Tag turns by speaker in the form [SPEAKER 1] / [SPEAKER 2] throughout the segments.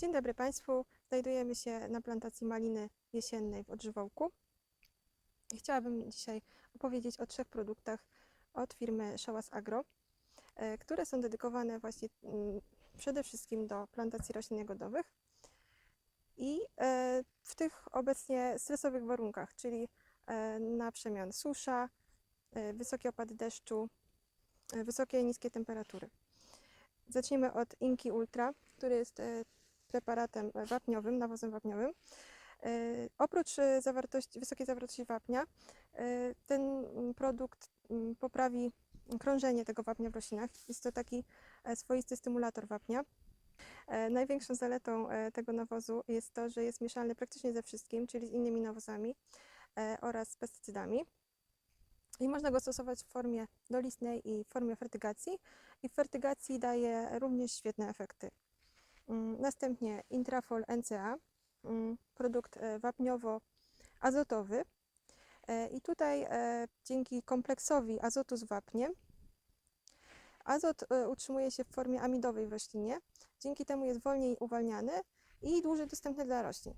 [SPEAKER 1] Dzień dobry Państwu. Znajdujemy się na plantacji maliny jesiennej w Odżywołku. Chciałabym dzisiaj opowiedzieć o trzech produktach od firmy Szałas Agro, e, które są dedykowane właśnie mm, przede wszystkim do plantacji roślin jagodowych i e, w tych obecnie stresowych warunkach, czyli e, na przemian susza, wysokie opady deszczu, wysokie i niskie temperatury. Zacznijmy od Inki Ultra, który jest preparatem wapniowym, nawozem wapniowym. E, Oprócz e, zawartości, wysokiej zawartości wapnia, e, ten produkt mm, poprawi krążenie tego wapnia w roślinach. Jest to taki swoisty stymulator wapnia. Największą zaletą tego nawozu jest to, że jest mieszalny praktycznie ze wszystkim, czyli z innymi nawozami oraz z pestycydami. I można go stosować w formie dolistnej i w formie fertygacji. I w fertygacji daje również świetne efekty. Mm, Następnie Intrafol NCA, mm, produkt e, wapniowo-azotowy. E, I tutaj e, dzięki kompleksowi azotu z wapniem azot utrzymuje się w formie amidowej w roślinie. Dzięki temu jest wolniej uwalniany i dłużej dostępny dla roślin.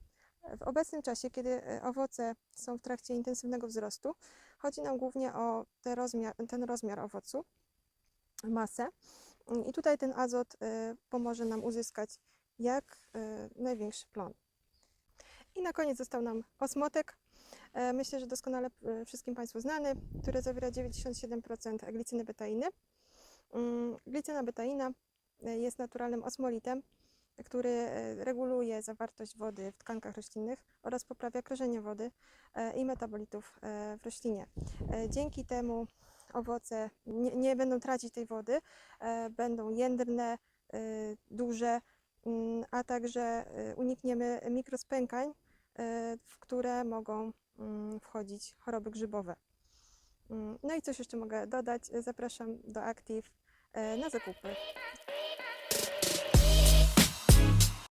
[SPEAKER 1] W obecnym czasie, kiedy owoce są w trakcie intensywnego wzrostu, chodzi nam głównie o te rozmiar, ten rozmiar owocu, masę. I tutaj ten azot e, pomoże nam uzyskać jak e, największy plon. I na koniec został nam osmotek. E, Myślę, że doskonale e, wszystkim Państwu znany, który zawiera 97% glicyny betainy. Mm, Glicyna betaina e, jest naturalnym osmolitem, który reguluje zawartość wody w tkankach roślinnych oraz poprawia krążenie wody i metabolitów w roślinie. Dzięki temu owoce nie, nie będą tracić tej wody, e, będą jędrne, e, duże, mm, a także e, unikniemy mikrospękań, w które mogą mm, wchodzić choroby grzybowe. Mm, No i coś jeszcze mogę dodać. Zapraszam do Active e, na zakupy.